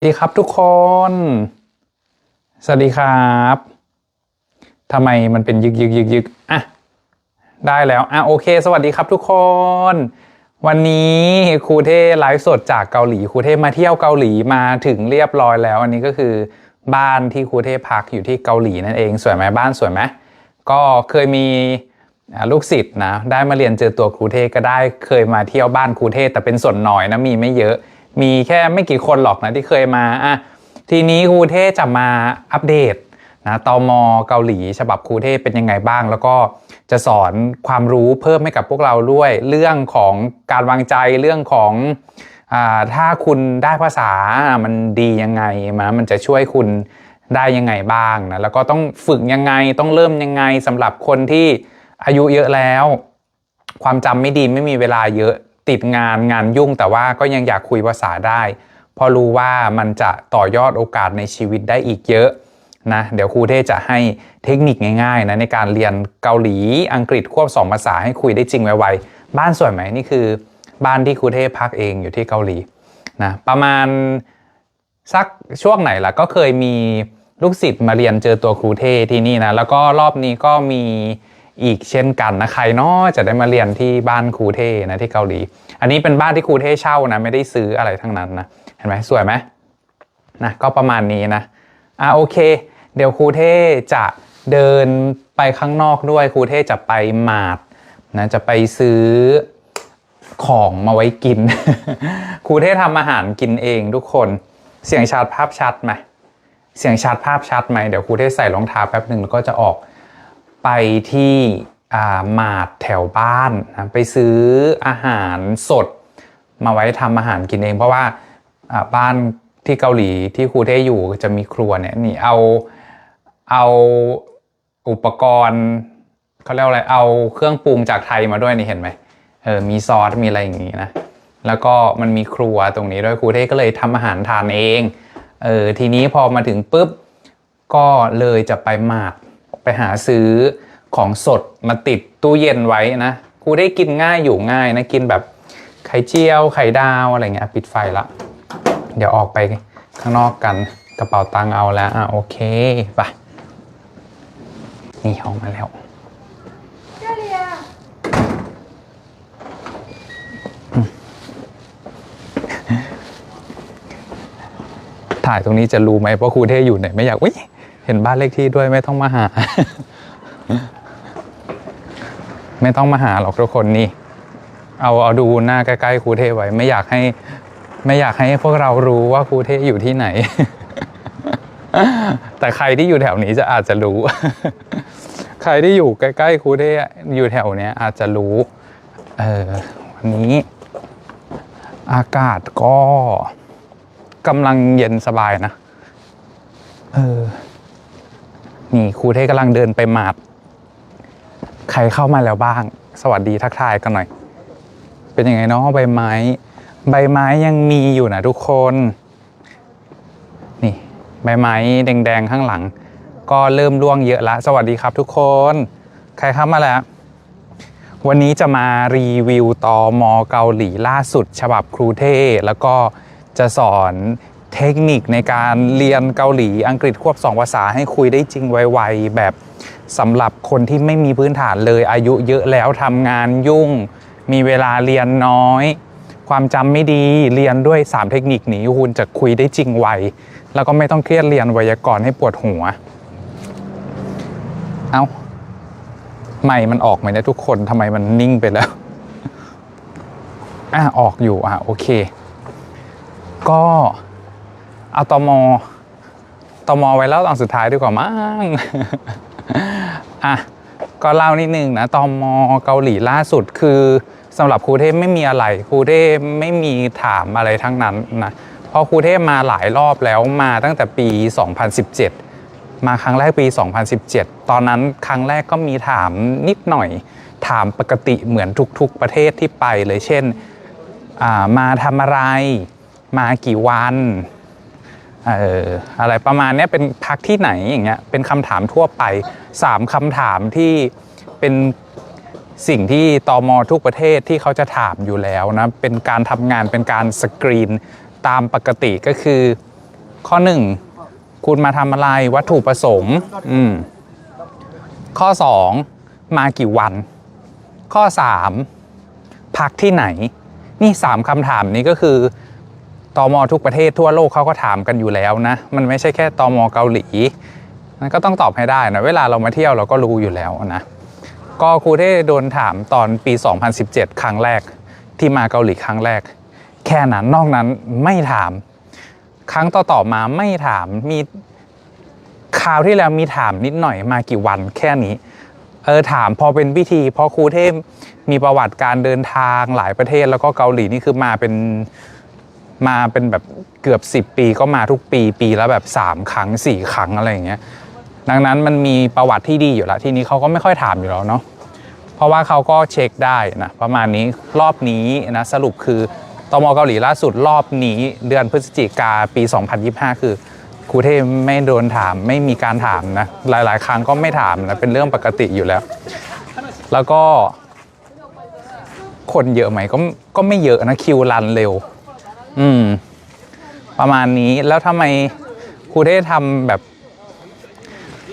สวัสดีครับทุกคน สวัสดีครับทำไมมันเป็นยึกยึกยึกยึกอะ ได้แล้ว อะโอเค สวัสดีครับทุกคน วันนี้ครูเท่ไลฟ์สดจากเกาหลีครูเท่มาเที่ยวเกาหลีมาถึงเรียบร้อยแล้ว อันนี้ก็คือบ้านที่ครูเท่พักอยู่ที่เกาหลีนั่นเองสวยไหมบ้านสวยไหมก็เคยมีลูกศิษย์นะได้มาเรียนเจอตัวครูเทก็ได้เคยมาเที่ยวบ้านครูเทแต่เป็นส่วนน้อยนะมีไม่เยอะ มีแค่ไม่กี่คนหรอกนะที่เคยมาอะทีนี้ครูเทจะมาอัปเดตนะตมเกาหลีฉบับครูเทเป็นยังไงบ้าง แล้วก็จะสอนความรู้เพิ่มให้กับพวกเราด้วย เรื่องของการวางใจเรื่องของอถ้าคุณได้ภาษามันดียังไงมามันจะช่วยคุณได้ยังไงบ้างนะแล้วก็ต้องฝึกยังไงต้องเริ่มยังไงสำหรับคนที่อายุเยอะแล้ว ความจำไม่ดีไม่มีเวลาเยอะ ติดงานงานยุ่งแต่ว่าก็ยังอยากคุยภาษาได้เพราะรู้ว่ามันจะต่อยอดโอกาสในชีวิตได้อีกเยอะนะเดี๋ยวครูเทจะให้เทคนิคง่ายๆนะในการเรียนเกาหลีอังกฤษควบสองภาษาให้คุยได้จริงไวๆบ้านสวยไหมนี่คือ บ้านที่ครูเทพักเองอยู่ที่เกาหลีนะประมาณสักช่วงไหนล่ะก็เคยมีลูกศิษย์มาเรียนเจอตัวครูเทที่นี่นะแล้วก็รอบนี้ก็มี อีกเช่นกันนะใครเนาะจะได้มาเรียนที่บ้านครูเทนะที่เกาหลี อันนี้เป็นบ้านที่ครูเทเช่านะไม่ได้ซื้ออะไรทั้งนั้นนะเห็นไหมสวยไหมนะก็ประมาณนี้นะอะโอเค เดี๋ยวครูเทจะเดินไปข้างนอกด้วยครูเทจะไปหมาดนะจะไปซื้อของมาไว้กิน ครูเทศทำอาหารกินเองทุกคนเสียงชัดภาพชัดไหมเสียงชัดภาพชัดไหมเดี๋ยวครูเทศใส่รองเท้าแป๊บหนึ่งแล้วก็จะออก ไปที่อ่ามาดแถวบ้านนะไปซื้ออาหารสด มาไว้ทำอาหารกินเอง เพราะว่าบ้านที่เกาหลีที่ครูเทศอยู่จะมีครัวเนี่ยนี่เอาเอาอุปกรณ์เขาเรียกว่าอะไรเอาเครื่องปรุงจากไทยมาด้วยนี่เห็นไหมเออมีซอสมีอะไรอย่างงี้นะแล้วก็มันมีครัวตรงนี้ด้วยครูเทศก็เลยทำอาหารทานเองเออทีนี้พอมาถึงปุ๊บก็เลยจะไปหมากไปหาซื้อ ของสดมาติดตู้เย็นไว้นะครูได้กินง่ายอยู่ง่ายนะกินแบบไข่เจียวไข่ดาวอะไรเงี้ยปิดไฟละ เดี๋ยวออกไปข้างนอกกันกระเป๋าตังค์เอาแล้วอะโอเคไปนี่ออกมาแล้วถ่ายตรงนี้จะรู้ไหมเพราะครูเทอยู่ไหนไม่อยากวิเห็นบ้านเลขที่ด้วยไม่ต้องมาหา ไม่ต้องมาหาหรอกทุกคนนี่ เอาเอาดูหน้าใกล้ๆครูเทไว้ ไม่อยากให้ไม่อยากให้พวกเรารู้ว่าครูเทอยู่ที่ไหน แต่ใครที่อยู่แถวนี้จะอาจจะรู้ ใครที่อยู่ใกล้ๆครูเทอยู่แถวเนี้ยอาจจะรู้ เออวันนี้ อากาศก็กำลังเย็นสบายนะ เออ นี่ครูเทกำลังเดินไปมาด ใครเข้ามาแล้วบ้าง สวัสดีทักทายกันหน่อย เป็นยังไงเนาะใบไม้ ใบไม้ยังมีอยู่นะทุกคน นี่ใบไม้แดงๆข้างหลัง ก็เริ่มร่วงเยอะละ สวัสดีครับทุกคน ใครเข้ามาแล้ว วันนี้จะมารีวิวตอมอเกาหลีล่าสุด ฉบับครูเทแล้วก็จะสอนเทคนิคในการเรียนเกาหลีอังกฤษควบสองภาษาให้คุยได้จริงไวๆแบบ สำหรับคนที่ไม่มีพื้นฐานเลยอายุเยอะแล้วทำงานยุ่ง มีเวลาเรียนน้อย ความจำไม่ดีเรียนด้วย 3 เทคนิคนี้คุณจะคุยได้จริงไวแล้วก็ไม่ต้องเครียดเรียนไวยากรณ์ให้ปวดหัว เอาไม่มันออกไหมเนี่ยทุกคนทำไมมันนิ่งไปแล้วอะออกอยู่อะโอเค ก็เอาตมตมไว้แล้วตอนสุดท้ายดีกว่ามั้ง อะก็เล่านิดนึงนะตอมเกาหลีล่าสุดคือสำหรับครูเทพไม่มีอะไรครูเทพไม่มีถามอะไรทั้งนั้นนะเพราะครูเทพมาหลายรอบแล้วมาตั้งแต่ปี 2017 มาครั้งแรกปี 2017 ตอนนั้นครั้งแรกก็มีถามนิดหน่อย ถามปกติเหมือนทุกๆประเทศที่ไปเลยเช่นมาทำอะไร มากี่วัน อะไรประมาณนี้เป็นพักที่ไหนอย่างเงี้ยเป็นคำถามทั่วไปสามคำถามที่เป็นสิ่งที่ตมทุกประเทศที่เขาจะถามอยู่แล้วนะ เป็นการทำงานเป็นการสกรีนตามปกติก็คือ ข้อหนึ่งคุณมาทำอะไรวัตถุประสงค์อืมข้อสองมากี่วัน ข้อสามพักที่ไหน นี่สามคำถามนี้ก็คือ ตอมอทุกประเทศทั่วโลกเขาก็ถามกันอยู่แล้วนะ มันไม่ใช่แค่ตอมอเกาหลีมันก็ต้องตอบให้ได้นะเวลาเรามาเที่ยวเราก็รู้อยู่แล้วนะก็ครูเท่โดนถามตอนปี 2017 ครั้งแรกที่มาเกาหลีครั้งแรก แค่นั้นนอกนั้นไม่ถาม ครั้งต่อๆมาไม่ถามมีคราวที่แล้วมีถามนิดหน่อยมากี่วันแค่นี้เออถามพอเป็นพิธีพราะครูเทพมีประวัติการเดินทางหลายประเทศแล้วก็เกาหลีนี่คือมาเป็น มาเป็นแบบเกือบ 10 ปีก็มาทุกปีปีละแบบ 3 ครั้ง 4 ครั้งอะไรอย่างเงี้ยดังนั้นมันมีประวัติที่ดีอยู่แล้วทีนี้เขาก็ไม่ค่อยถามอยู่แล้วเนาะเพราะว่าเขาก็เช็คได้นะประมาณนี้รอบนี้นะสรุปคือตมเกาหลีล่าสุดรอบนี้เดือนพฤศจิกาปี 2025 คือครูเทพไม่โดนถามไม่มีการถามนะหลาย ๆ ครั้งก็ไม่ถามนะเป็นเรื่องปกติอยู่แล้ว แล้วก็คนเยอะไหมก็ก็ไม่เยอะนะคิวรันเร็ว อืม ประมาณนี้แล้วทำไมครูเทพทำแบบ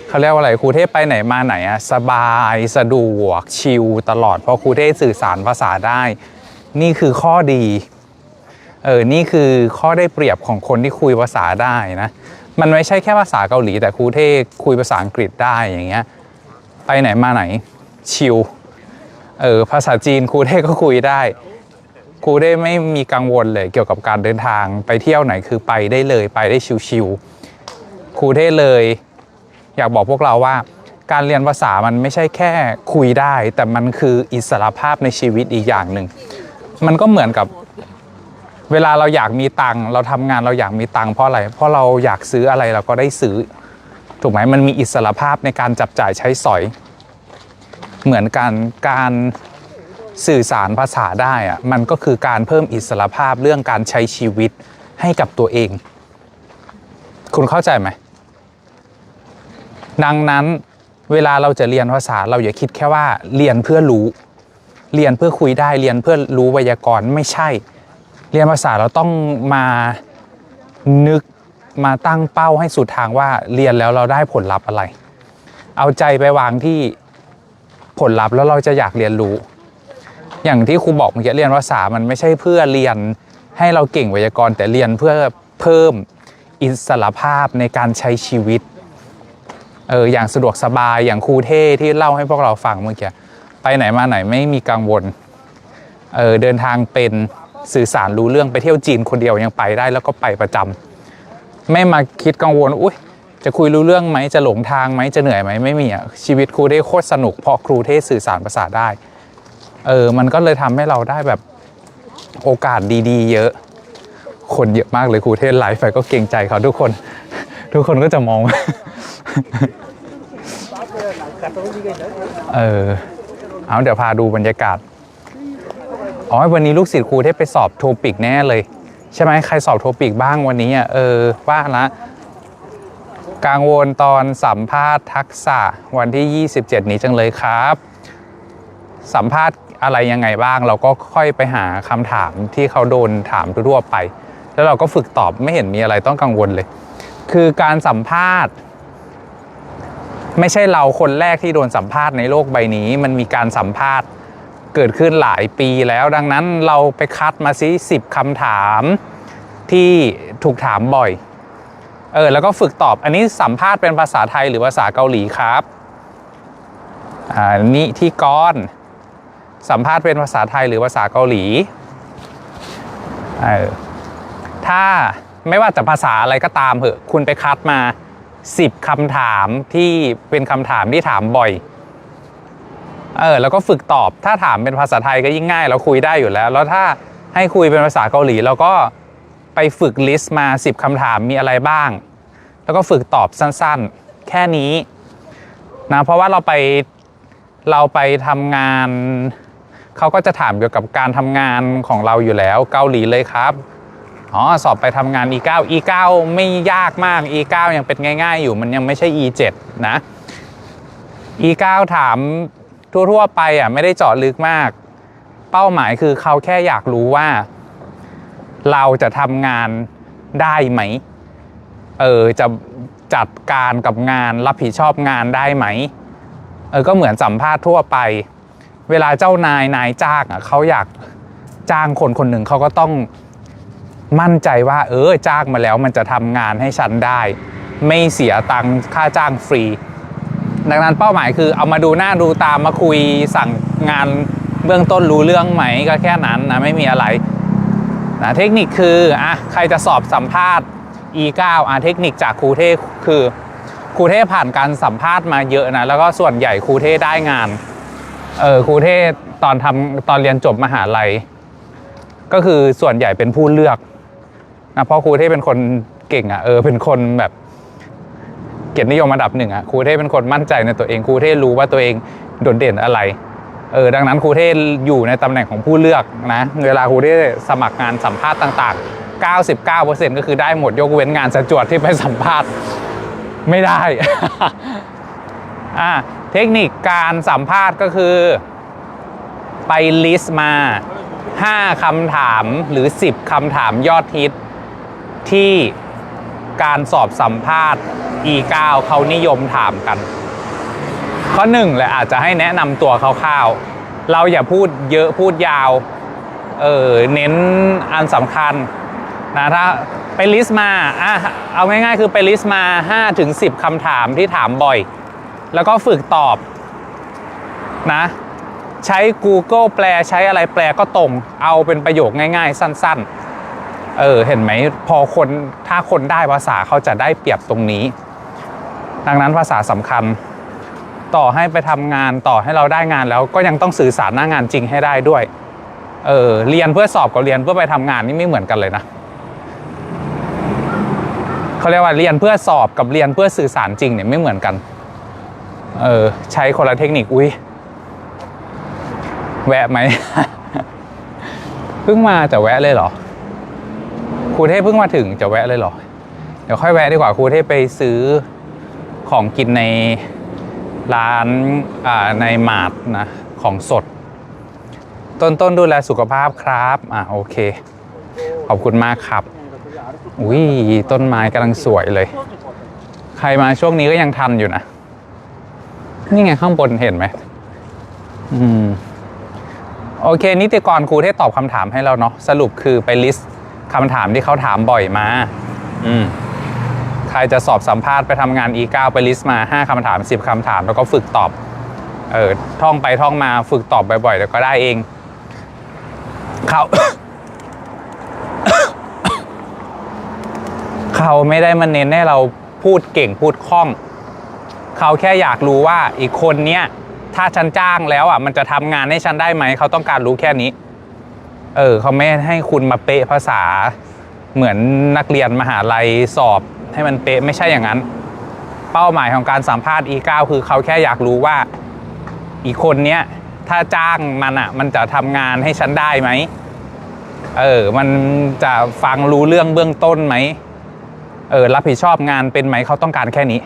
เขาเรียกว่าอะไรครูเทพไปไหนมาไหนอะสบายสะดวกชิลตลอด เพราะครูเทพสื่อสารภาษาได้ นี่คือข้อดีเออนี่คือข้อได้เปรียบของคนที่คุยภาษาได้นะมันไม่ใช่แค่ภาษาเกาหลี แต่ครูเทศคุยภาษาอังกฤษได้อย่างเงี้ยไปไหนมาไหนชิลเออภาษาจีนครูเทศก็คุยได้ ครูเทศไม่มีกังวลเลยเกี่ยวกับการเดินทางไปเที่ยวไหนคือไปได้เลยไปได้ชิลๆครูเทศเลย อยากบอกพวกเราว่า การเรียนภาษามันไม่ใช่แค่คุยได้ แต่มันคืออิสระภาพในชีวิตอีกอย่างหนึ่งมันก็เหมือนกับเวลาเราอยากมีตังค์เราทำงานเราอยากมีตังค์เพราะอะไร เพราะเราอยากซื้ออะไรเราก็ได้ซื้อ ถูกไหมมันมีอิสระภาพในการจับจ่ายใช้สอย เหมือนกันการ สื่อสารภาษาได้อะมันก็คือการเพิ่มอิสรภาพเรื่องการใช้ชีวิตให้กับตัวเอง คุณเข้าใจไหม ดังนั้นเวลาเราจะเรียนภาษาเราอย่าคิดแค่ว่าเรียนเพื่อรู้ เรียนเพื่อคุยได้เรียนเพื่อรู้ไวยากรณ์ไม่ใช่ เรียนภาษาเราต้องมานึกมาตั้งเป้าให้สุดทางว่าเรียนแล้วเราได้ผลลัพธ์อะไร เอาใจไปวางที่ผลลัพธ์แล้วเราจะอยากเรียนรู้ อย่างที่ครูบอกเมื่อกี้เรียนภาษามันไม่ใช่เพื่อเรียนให้เราเก่งไวยากรณ์แต่เรียนเพื่อเพิ่มอิสรภาพในการใช้ชีวิตเอออย่างสะดวกสบายอย่างครูเท่ที่เล่าให้พวกเราฟังเมื่อกี้ไปไหนมาไหนไม่มีกังวลเออเดินทางเป็นสื่อสารรู้เรื่องไปเที่ยวจีนคนเดียวยังไปได้แล้วก็ไปประจำไม่มาคิดกังวลอุ้ยจะคุยรู้เรื่องไหมจะหลงทางไหมจะเหนื่อยไหมไม่มีอะชีวิตครูได้โคตรสนุกเพราะครูเทศสื่อสารภาษาได้ เออมันก็เลยทำให้เราได้แบบโอกาสดีๆ เยอะ คนเยอะมากเลยครูเทศไลฟ์ไปก็เกรงใจเขาทุกคน ทุกคนก็จะมอง เออเอาเดี๋ยวพาดูบรรยากาศ อ๋อวันนี้ลูกศิษย์ครูได้ไปสอบโทปิกแน่เลย ใช่ไหมใครสอบโทปิกบ้างวันนี้อะเออว่าละกังวลตอนสัมภาษณ์ทักษะวันที่ 27 นี้จังเลยครับ สัมภาษณ์ อะไรยังไงบ้าง เราก็ค่อยไปหาคำถามที่เขาโดนถามทั่วไป แล้วเราก็ฝึกตอบไม่เห็นมีอะไรต้องกังวลเลย คือการสัมภาษณ์ ไม่ใช่เราคนแรกที่โดนสัมภาษณ์ในโลกใบนี้ มันมีการสัมภาษณ์เกิดขึ้นหลายปีแล้วดังนั้นเราไปคัดมาซิสิบคำถามที่ถูกถามบ่อยเออแล้วก็ฝึกตอบอันนี้สัมภาษณ์เป็นภาษาไทยหรือภาษาเกาหลีครับอ่านี่ที่ก้อน สัมภาษณ์เป็นภาษาไทยหรือภาษาเกาหลีเออถ้าไม่ว่าจะภาษาอะไรก็ตามเหอะ คุณไปคัดมา 10คำถามที่เป็นคำถามที่ถามบ่อย เออ แล้วก็ฝึกตอบ ถ้าถามเป็นภาษาไทยก็ยิ่งง่ายเราคุยได้อยู่แล้ว แล้วถ้าให้คุยเป็นภาษาเกาหลีเราก็ไปฝึกลิสต์มา 10คำถามมีอะไรบ้าง แล้วก็ฝึกตอบสั้นๆ แค่นี้นะ เพราะว่าเราไปเราไปทำงาน เขาก็จะถามเกี่ยวกับการทำงานของเราอยู่แล้วเกาหลีเลยครับอ๋อสอบไปทำงาน E9 E9 ไม่ยากมาก E9 ยังเป็นง่ายๆ อยู่มันยังไม่ใช่ E7 นะ E9 ถามทั่วๆไปอะไม่ได้เจาะลึกมาก เป้าหมายคือเขาแค่อยากรู้ว่า เราจะทำงานได้ไหม เออจะจัดการกับงานรับผิดชอบงานได้ไหม เออก็เหมือนสัมภาษณ์ทั่วไป เวลาเจ้านายนายจ้างอะเขาอยากจ้างคนคนหนึ่งเขาก็ต้องมั่นใจว่า เออจ้างมาแล้วมันจะทำงานให้ฉันได้ ไม่เสียตังค่าจ้างฟรี ดังนั้นเป้าหมายคือเอามาดูหน้าดูตามมาคุยสั่งงานเบื้องต้นรู้เรื่องไหมก็แค่นั้นนะไม่มีอะไรนะเทคนิคคืออะใครจะสอบสัมภาษณ์ E9 อะเทคนิคจากครูเทพคือครูเทพผ่านการสัมภาษณ์มาเยอะนะแล้วก็ส่วนใหญ่ครูเทพได้งาน เออครูเทพตอนทำตอนเรียนจบมหาลัย ก็คือส่วนใหญ่เป็นผู้เลือกนะเพราะครูเทพเป็นคนเก่งอะเออเป็นคนแบบเกียรตินิยมอันดับหนึ่งอะครูเทพเป็นคนมั่นใจในตัวเองครูเทพรู้ว่าตัวเองโดดเด่นอะไรเออดังนั้นครูเทพอยู่ในตำแหน่งของผู้เลือกนะเวลาครูเทพสมัครงานสัมภาษณ์ต่างๆ 99%ก็คือได้หมดยกเว้นงานสจวดที่ไปสัมภาษณ์ไม่ได้อะ เทคนิคการสัมภาษณ์ก็คือ ไปลิสต์มา 5คำถามหรือ 10คำถามยอดฮิต ที่การสอบสัมภาษณ์ E9 เขานิยมถามกัน ข้อหนึ่งเลยอาจจะให้แนะนำตัวคร่าวๆ เราอย่าพูดเยอะพูดยาว เออเน้นอันสำคัญนะถ้าไปลิสต์มาอะเอาง่ายๆ คือไปลิสต์มา 5-10ถึง10คำถามที่ถามบ่อย แล้วก็ฝึกตอบนะ ใช้ Google แปลใช้อะไรแปลก็ตรง เอาเป็นประโยคง่าย ๆ สั้น ๆ เออ เห็นไหมพอคนถ้าคนได้ภาษาเขาจะได้เปรียบตรงนี้ ดังนั้นภาษาสำคัญ ต่อให้ไปทำงานต่อให้เราได้งานแล้วก็ยังต้องสื่อสารหน้างานจริงให้ได้ด้วย เออ เรียนเพื่อสอบกับเรียนเพื่อไปทำงานนี่ไม่เหมือนกันเลยนะเขาเรียกว่าเรียนเพื่อสอบกับเรียนเพื่อสื่อสารจริงเนี่ยไม่เหมือนกัน เออ ใช้คนละเทคนิค อุ้ยแวะไหม เพิ่งมาจะแวะเลยเหรอ ครูเทพเพิ่งมาถึงจะแวะเลยเหรอ เดี๋ยวค่อยแวะดีกว่าครูเทพไปซื้อของกินในร้านอ่าในมาร์ทนะ ของสด ต้นต้นดูแลสุขภาพครับ อะโอเค ขอบคุณมากครับ อุ้ยต้นไม้กำลังสวยเลย ใครมาช่วงนี้ก็ยังทันอยู่นะ นี่ไงข้างบนเห็นไหมอืมโอเค นิติกรครูได้ตอบคำถามให้เราเนาะสรุปคือไปลิสต์คำถามที่เขาถามบ่อยมา อืมใครจะสอบสัมภาษณ์ไปทำงาน E9 ไปลิสต์มา 5คำถาม 10คำถาม แล้วก็ฝึกตอบ เออท่องไปท่องมาฝึกตอบบ่อยๆเดี๋ยวก็ได้เองเขาเขาไม่ได้มาเน้นให้เราพูดเก่งพูดคล่อง เขาแค่อยากรู้ว่าอีกคนเนี้ยถ้าฉันจ้างแล้วอะมันจะทำงานให้ฉันได้ไหมเขาต้องการรู้แค่นี้ เออเขาไม่ให้คุณมาเป๊ะภาษา เหมือนนักเรียนมหาลัยสอบให้มันเป๊ะไม่ใช่อย่างนั้น เป้าหมายของการสัมภาษณ์ E9 คือเขาแค่อยากรู้ว่า อีกคนเนี้ยถ้าจ้างมันอะ มันจะทำงานให้ฉันได้ไหม เออ มันจะฟังรู้เรื่องเบื้องต้นไหม เออ รับผิดชอบงานเป็นไหมเขาต้องการแค่นี้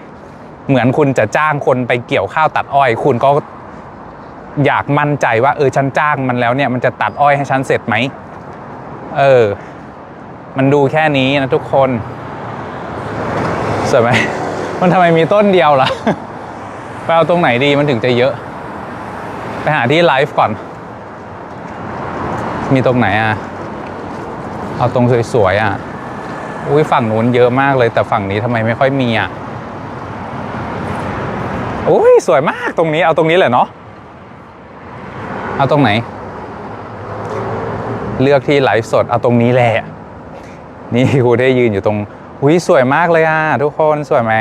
เหมือนคุณจะจ้างคนไปเกี่ยวข้าวตัดอ้อย คุณก็อยากมั่นใจว่า เออฉันจ้างมันแล้วเนี่ยมันจะตัดอ้อยให้ฉันเสร็จไหมเออ มันดูแค่นี้นะทุกคนสวยไหมมันทำไมมีต้นเดียวล่ะไปเอาตรงไหนดีมันถึงจะเยอะ ไปหาที่ไลฟ์ก่อน มีตรงไหนอะ เอาตรงสวยๆอะ อุ้ยฝั่งนู้นเยอะมากเลยแต่ฝั่งนี้ทำไมไม่ค่อยมีอะ อุ้ยสวยมากตรงนี้เอาตรงนี้เลยเนาะเอาตรงไหน เลือกที่ไลฟ์สดเอาตรงนี้แหละนี่ครูได้ยืนอยู่ตรงอุ้ยสวยมากเลยอะทุกคนสวยไหม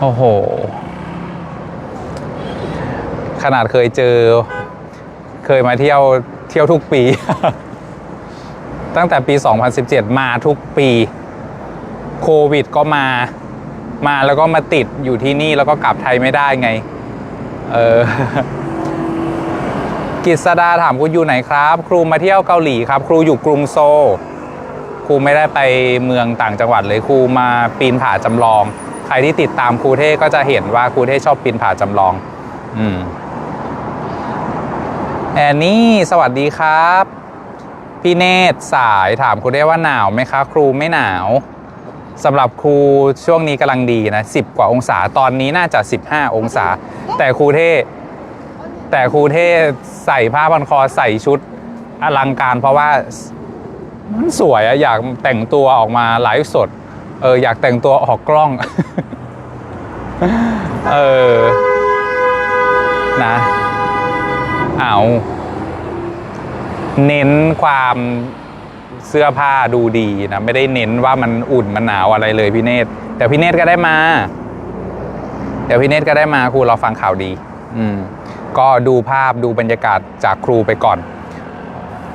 โอ้โห ขนาดเคยเจอ เคยมาเที่ยวเที่ยวทุกปี ตั้งแต่ปี 2017 มาทุกปี โควิดก็มา มาแล้วก็มาติดอยู่ที่นี่แล้วก็กลับไทยไม่ได้ไง เออกิษดาถามครูอยู่ไหนครับ ครูมาเที่ยวเกาหลีครับ ครูอยู่กรุงโซลครูไม่ได้ไปเมืองต่างจังหวัดเลยครูมาปีนผาจำลอง ใครที่ติดตามครูเท่ก็จะเห็นว่าครูเท่ชอบปีนผาจำลอง อืมแอนนี่สวัสดีครับพพี่เนตรสายถามครูได้ว่าหนาวไหมคะ ครูไม่หนาว สำหรับครูช่วงนี้กำลังดีนะ10 กว่าองศาตอนนี้น่าจะ 15 องศา แต่ครูเท่แต่ครูเท่ใส่ผ้าพันคอใส่ชุดอลังการ เพราะว่ามันสวยอะอยากแต่งตัวออกมาไลฟ์สด เอออยากแต่งตัวออกกล้อง เออ นะเอาเน้นความ เสื้อผ้าดูดีนะไม่ได้เน้นว่ามันอุ่นมันหนาวอะไรเลยพี่เนตรแต่พี่เนตรก็ได้มา เดี๋ยวพี่เนตรก็ได้มาครูเราฟังข่าวดี อืมก็ดูภาพดูบรรยากาศจากครูไปก่อน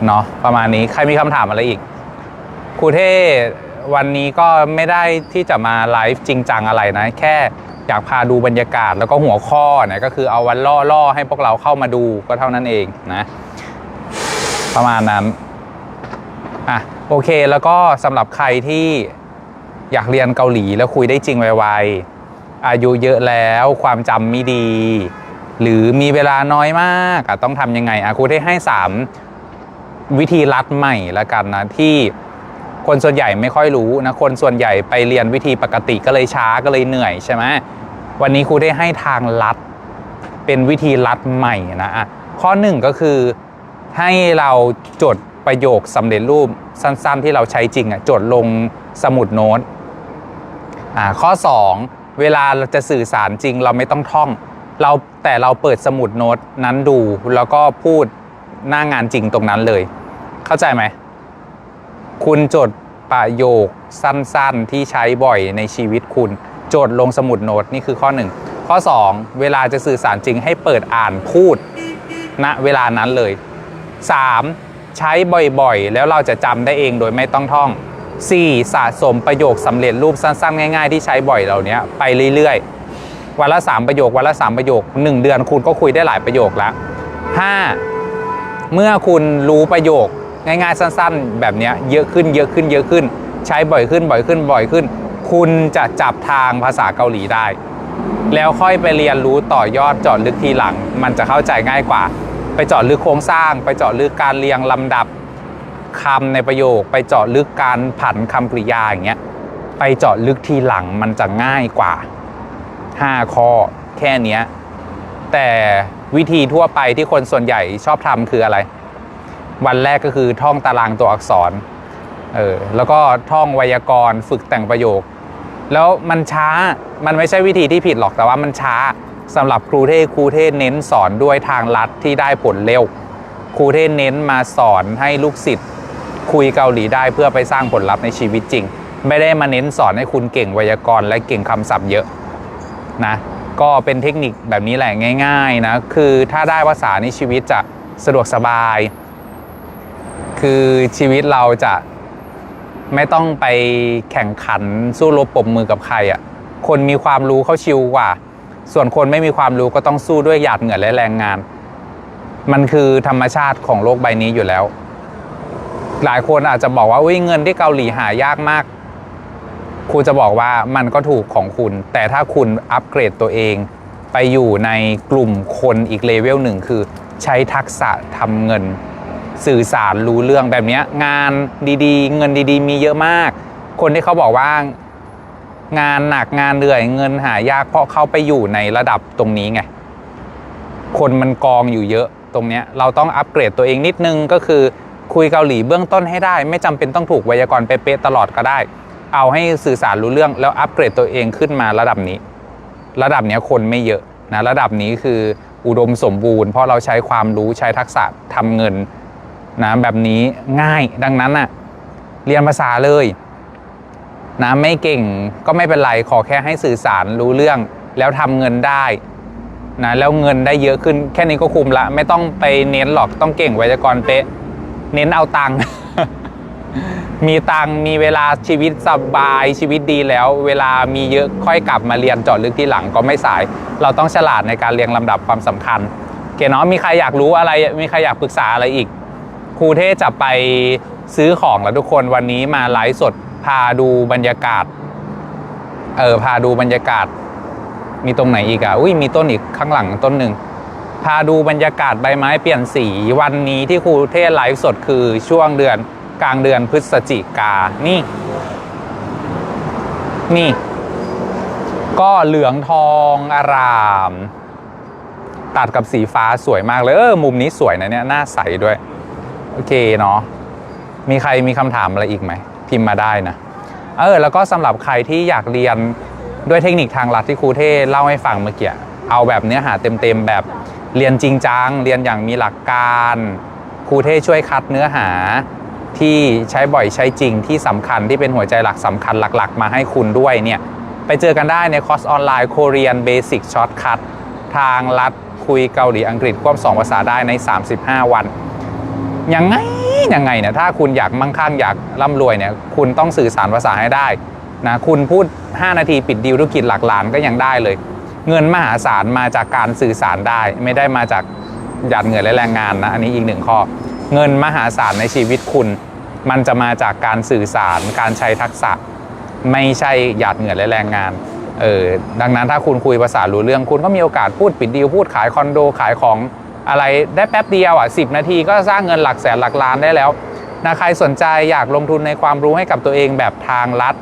เนาะประมาณนี้ใครมีคำถามอะไรอีกครูเท่วันนี้ก็ไม่ได้ที่จะมาไลฟ์จริงจังอะไรนะ แค่อยากพาดูบรรยากาศแล้วก็หัวข้อเนี่ยก็คือเอาวันล่อล่อให้พวกเราเข้ามาดูก็เท่านั้นเองนะ ประมาณนั้น อะโอเคแล้วก็สำหรับใครที่อยากเรียนเกาหลีแล้วคุยได้จริงไวๆอายุเยอะแล้วความจำไม่ดี หรือมีเวลาน้อยมากอะต้องทำยังไงอะครูได้ให้สามวิธีลัดใหม่ละกันนะที่คนส่วนใหญ่ไม่ค่อยรู้นะคนส่วนใหญ่ไปเรียนวิธีปกติก็เลยช้าก็เลยเหนื่อยใช่ไหมวันนี้ครูได้ให้ทางลัดเป็นวิธีลัดใหม่นะอะข้อหนึ่งก็คือให้เราจด ประโยคสำเร็จรูปสั้นๆ ที่เราใช้จริงอะจดลงสมุดโน้ตอ่าข้อ 2 เวลาเราจะสื่อสารจริงเราไม่ต้องท่อง เราแต่เราเปิดสมุดโน้ตนั้นดูแล้วก็พูดหน้างานจริงตรงนั้นเลย เข้าใจไหม คุณจดประโยคสั้นๆ ที่ใช้บ่อยในชีวิตคุณ จดลงสมุดโน้ตนี่คือข้อหนึ่งข้อ 2 เวลาจะสื่อสารจริงให้เปิดอ่านพูดณเวลานั้นเลย 3. ใช้บ่อยๆ แล้วเราจะจำได้เองโดยไม่ต้องท่อง 4. สะสมประโยคสำเร็จรูปสั้นๆ ง่ายๆ ที่ใช้บ่อยเหล่านี้ไปเรื่อยๆ วันละ 3 ประโยค วันละ 3 ประโยค 1 เดือนคุณก็คุยได้หลายประโยคแล้ว 5. เมื่อคุณรู้ประโยคง่ายๆ สั้นๆ แบบนี้เยอะขึ้นเยอะขึ้นเยอะขึ้น ใช้บ่อยขึ้นบ่อยขึ้นบ่อยขึ้น คุณจะจับทางภาษาเกาหลีได้ แล้วค่อยไปเรียนรู้ต่อยอดจาะลึกทีหลัง มันจะเข้าใจง่ายกว่า เจาะลึกโครงสร้าง ไปเจาะลึกการเรียงลำดับคำในประโยค ไปเจาะลึกการผันคำกริยาอย่างเงี้ยไปเจาะลึกทีหลังมันจะง่ายกว่า 5 ข้อแค่เนี้ยแต่วิธีทั่วไปที่คนส่วนใหญ่ชอบทำคืออะไร วันแรกก็คือท่องตารางตัวอักษรเออแล้วก็ท่องไวยากรณ์ฝึกแต่งประโยค แล้วมันช้ามันไม่ใช่วิธีที่ผิดหรอกแต่ว่ามันช้า สำหรับครูเทศครูเทศเน้นสอนด้วยทางลัดที่ได้ผลเร็ว ครูเทศเน้นมาสอนให้ลูกศิษย์คุยเกาหลีได้เพื่อไปสร้างผลลัพธ์ในชีวิตจริง ไม่ได้มาเน้นสอนให้คุณเก่งไวยากรณ์และเก่งคำศัพท์เยอะนะก็เป็นเทคนิคแบบนี้แหละง่ายๆนะคือถ้าได้ภาษาในชีวิตจะสะดวกสบาย คือชีวิตเราจะไม่ต้องไปแข่งขันสู้รบปรบมือกับใครอะ่ะคนมีความรู้เขาชิลกว่า ส่วนคนไม่มีความรู้ก็ต้องสู้ด้วยหยาดเหงื่อและแรงงาน มันคือธรรมชาติของโลกใบนี้อยู่แล้ว หลายคนอาจจะบอกว่าอุ้ยเงินที่เกาหลีหายากมากครูจะบอกว่ามันก็ถูกของคุณ แต่ถ้าคุณอัปเกรดตัวเอง ไปอยู่ในกลุ่มคนอีกเลเวลหนึ่งคือใช้ทักษะทำเงิน สื่อสารรู้เรื่องแบบนี้งานดีๆ เงินดีๆ มีเยอะมาก คนที่เขาบอกว่า งานหนักงานเหนื่อยเงินหายากเพราะเขาไปอยู่ในระดับตรงนี้ไง คนมันกองอยู่เยอะตรงเนี้ยเราต้องอัปเกรดตัวเองนิดนึงก็คือคุยเกาหลีเบื้องต้นให้ได้ ไม่จำเป็นต้องถูกไวยากรณ์เป๊ะๆตลอดก็ได้ เอาให้สื่อสารรู้เรื่องแล้วอัปเกรดตัวเองขึ้นมาระดับนี้ ระดับเนี้ยคนไม่เยอะนะระดับนี้คืออุดมสมบูรณ์เพราะเราใช้ความรู้ใช้ทักษะทำเงินนะแบบนี้ง่ายดังนั้นน่ะเรียนภาษาเลย นะไม่เก่งก็ไม่เป็นไรขอแค่ให้สื่อสารรู้เรื่อง แล้วทำเงินได้นะแล้วเงินได้เยอะขึ้นแค่นี้ก็คุ้มละ ไม่ต้องไปเน้นหรอกต้องเก่งไวยากรณ์เป๊ะ เน้นเอาตังค์มีตังค์มีเวลาชีวิตสบายชีวิตดีแล้ว เวลามีเยอะค่อยกลับมาเรียนเจาะลึกที่หลังก็ไม่สาย เราต้องฉลาดในการเรียงลำดับความสำคัญโอเคเนาะมีใครอยากรู้อะไร มีใครอยากปรึกษาอะไรอีกครูเทศจะไปซื้อของแล้วทุกคนวันนี้มาไลฟ์สด พาดูบรรยากาศ เออพาดูบรรยากาศ มีตรงไหนอีกอะอุ้ยมีต้นอีกข้างหลังต้นหนึ่งพาดูบรรยากาศใบไม้เปลี่ยนสีวันนี้ที่ครูเทศไลฟ์สดคือช่วงเดือนกลางเดือนพฤศจิกา นี่ นี่ ก็เหลืองทองอาราม ตัดกับสีฟ้าสวยมากเลยเออมุมนี้สวยนะเนี่ยหน้าใสด้วย โอเคเนาะมีใครมีคำถามอะไรอีกไหม พิมพ์มาได้นะเออแล้วก็สำหรับใครที่อยากเรียนด้วยเทคนิคทางลัดที่ครูเทศเล่าให้ฟังเมื่อกี้เอาแบบเนื้อหาเต็มๆแบบเรียนจริงจังเรียนอย่างมีหลักการครูเทศช่วยคัดเนื้อหาที่ใช้บ่อยใช้จริงที่สำคัญที่เป็นหัวใจหลักสำคัญหลัก ๆ มาให้คุณด้วยเนี่ยไปเจอกันได้ในคอร์สออนไลน์ Korean Basic Shortcut ทางลัดคุยเกาหลีอังกฤษควบ2ภาษาได้ใน 35 วัน ยังไงยังไงเนี่ยถ้าคุณอยากมั่งคั่งอยากร่ำรวยเนี่ยคุณต้องสื่อสารภาษาให้ได้นะคุณพูด 5 นาทีปิดดีลธุรกิจหลักล้านก็ยังได้เลย เงินมหาศาลมาจากการสื่อสารได้ ไม่ได้มาจากหยาดเหงื่อและแรงงานนะอันนี้อีกหนึ่งข้อ เงินมหาศาลในชีวิตคุณ มันจะมาจากการสื่อสารการใช้ทักษะ ไม่ใช่หยาดเหงื่อและแรงงานเออดังนั้นถ้าคุณคุยภาษารู้เรื่องคุณก็มีโอกาสพูดปิดดีลพูดขายคอนโดขายของ อะไรได้แป๊บเดียวอะสินาทีก็สร้างเงินหลักแสนหลักล้านได้แล้วนะใครสนใจอยากลงทุนในความรู้ให้กับตัวเองแบบทางลัด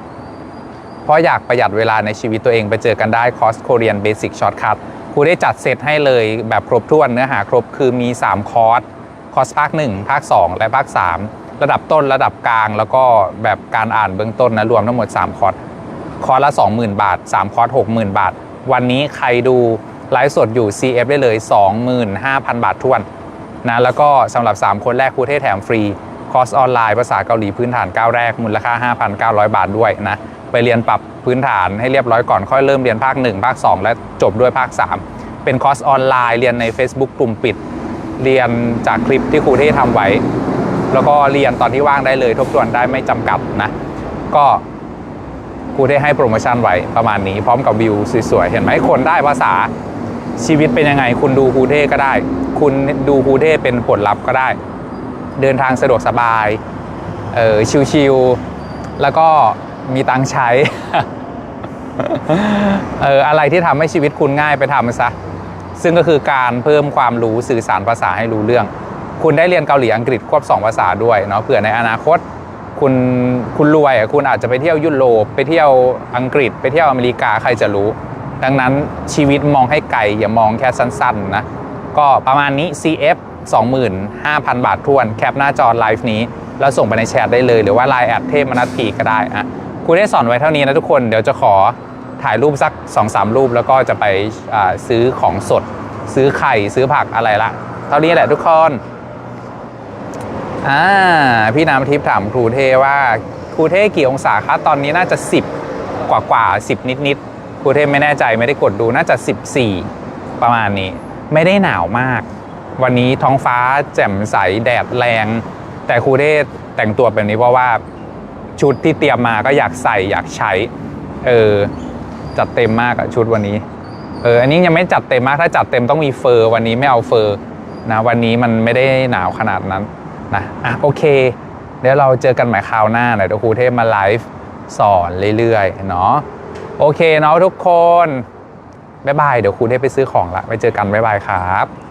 เพราะอยากประหยัดเวลาในชีวิตตัวเองไปเจอกันได้คอร์ส Korean Basic Shortcut ครูได้จัดเซตให้เลยแบบครบถ้วนเนื้อหาครบคือมี 3 คอร์สคอร์สภาค 1 ภาค 2 และภาค 3 ระดับต้นระดับกลาง แล้วก็แบบการอ่านเบื้องต้นนะรวมทั้งหมด 3 คอร์สคอร์สละ 20,000 บาท 3 คอร์ส 60,000 บาท วันนี้ใครดู ไลฟ์สดอยู่ CF ได้เลย 25,000 บาททวนนะแล้วก็สำหรับ 3 คนแรกครูเทศแถมฟรี คอร์สออนไลน์ภาษาเกาหลีพื้นฐานก้าวแรกมูลค่า 5,900 บาทด้วยนะไปเรียนปรับพื้นฐานให้เรียบร้อยก่อนค่อยเริ่มเรียนภาค 1 ภาค 2 และจบด้วยภาค 3 เป็นคอร์สออนไลน์เรียนใน Facebook กลุ่มปิด เรียนจากคลิปที่ครูเทศทำไว้ แล้วก็เรียนตอนที่ว่างได้เลยทบทวนได้ไม่จำกัดนะก็ครูเทศให้โปรโมชั่นไว้ประมาณนี้พร้อมกับวิวสวยๆ เห็นไหมคนได้ภาษา ชีวิตเป็นยังไง คุณดูคูเทศก็ได้ คุณดูคูเทศเป็นผลลัพธ์ก็ได้ เดินทางสะดวกสบายเออชิวๆแล้วก็มีตังค์ใช้ เอออะไรที่ทำให้ชีวิตคุณง่ายไปทำมันซะ ซึ่งก็คือการเพิ่มความรู้สื่อสารภาษาให้รู้เรื่อง คุณได้เรียนเกาหลีอังกฤษควบ 2 ภาษาด้วยเนาะเผื่อในอนาคต คุณคุณรวยอะคุณอาจจะไปเที่ยวยุโรปไปเที่ยวอังกฤษ ไปเที่ยวอเมริกาใครจะรู้ ดังนั้นชีวิตมองให้ไกลอย่ามองแค่สั้นๆนะ ก็ประมาณนี้ CF 25,000 บาททวน แคปหน้าจอไลฟ์นี้ แล้วส่งไปในแชทได้เลยหรือว่า Line แอดเทพมนัสพีก็ได้อะคุณได้สอนไว้เท่านี้นะทุกคนเดี๋ยวจะขอถ่ายรูปสัก 2-3 รูปแล้วก็จะไปซื้อของสด ซื้อไข่ซื้อผักอะไรละเท่านี้แหละทุกคนอ่าพี่น้ำทิพย์ถามครูเทว่าครูเทกี่องศาคะตอนนี้น่าจะ 10 กว่ากว่าๆ10 นิดนิดๆ ครูเทไม่แน่ใจไม่ได้กดดูน่าจะ 14 ประมาณนี้ ไม่ได้หนาวมาก วันนี้ท้องฟ้าแจ่มใสแดดแรง แต่ครูเทแต่งตัวแบบนี้เพราะว่าชุดที่เตรียมมาก็อยากใส่อยากใช้ เออ จัดเต็มมากอะชุดวันนี้ เออ อันนี้ยังไม่จัดเต็มมาก ถ้าจัดเต็มต้องมีเฟอร์วันนี้ไม่เอาเฟอร์นะวันนี้มันไม่ได้หนาวขนาดนั้นนะอะโอเค เดี๋ยวเราเจอกันใหม่คราวหน้าหน่อยเดี๋ยวครูเทพมาไลฟ์สอนเรื่อยๆเนาะ โอเคเนาะทุกคน บ๊ายบาย เดี๋ยวครูเทพไปซื้อของละ ไปเจอกัน บ๊ายบายครับ